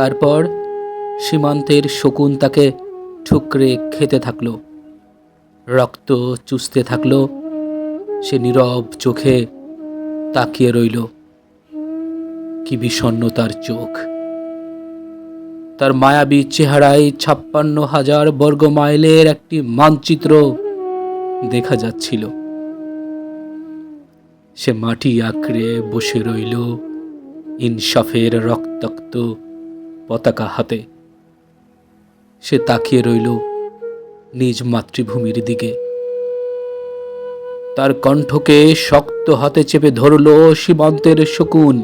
তারপর সীমান্তের শকুন তাকে ঠুকরে খেতে থাকল, রক্ত চুষতে থাকল, সে নীরব চোখে তাকিয়ে রইল। কি বিষণ্ণ তার চোখ। তার মায়াবী চেহারায় ছাপ্পান্ন হাজার বর্গ মাইলের একটি মানচিত্র দেখা যাচ্ছিল। সে মাটি আঁকড়ে বসে রইল, ইনসাফের রক্তাক্ত পতাকা হাতে। সে তাকিয়ে রইল নিজ মাতৃভূমির দিকে। তার কণ্ঠকে শক্ত হাতে চেপে ধরল সীমান্তের শকুন।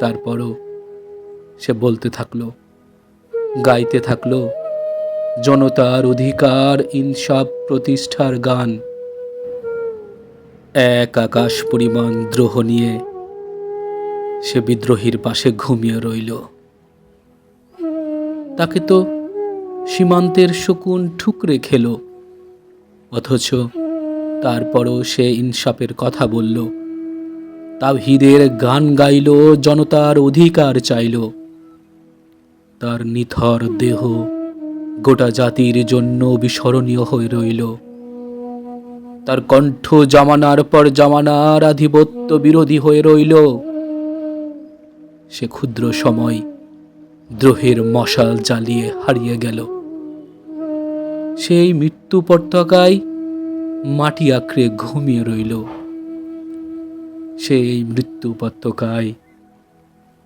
তারপরও সে বলতে থাকল, গাইতে থাকল, জনতার অধিকার, ইনসাফ প্রতিষ্ঠার গান। এক আকাশ পরিমাণ দ্রোহ নিয়ে সে বিদ্রোহীর পাশে ঘুমিয়ে রইল। তাকে তো সীমান্তের শকুন ঠুকরে খেল, অথচ তারপরও সে ইনসাফের কথা বলল। তাওহিদের গান গাইল, জনতার অধিকার চাইল। তার নিথর দেহ গোটা জাতির জন্য বিস্মরণীয় হয়ে রইল। তার কণ্ঠ জামানার পর জামানার আধিপত্য বিরোধী হয়ে রইল। সে ক্ষুদ্র সময় দ্রোহের মশাল জ্বালিয়ে হারিয়ে গেল। সেই মৃত্যু পতাকায় মাটি আঁকড়ে ঘুমিয়ে রইল। সেই মৃত্যু পতাকায়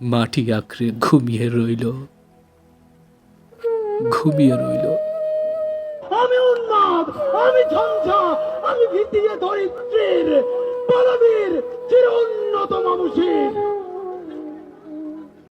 মাটি আঁকড়ে ঘুমিয়ে রইল। ঘুমিয়ে রইল। আমি উন্মাদ, আমি ঝঞ্ঝা, আমি ভীতিয়ে মানুষের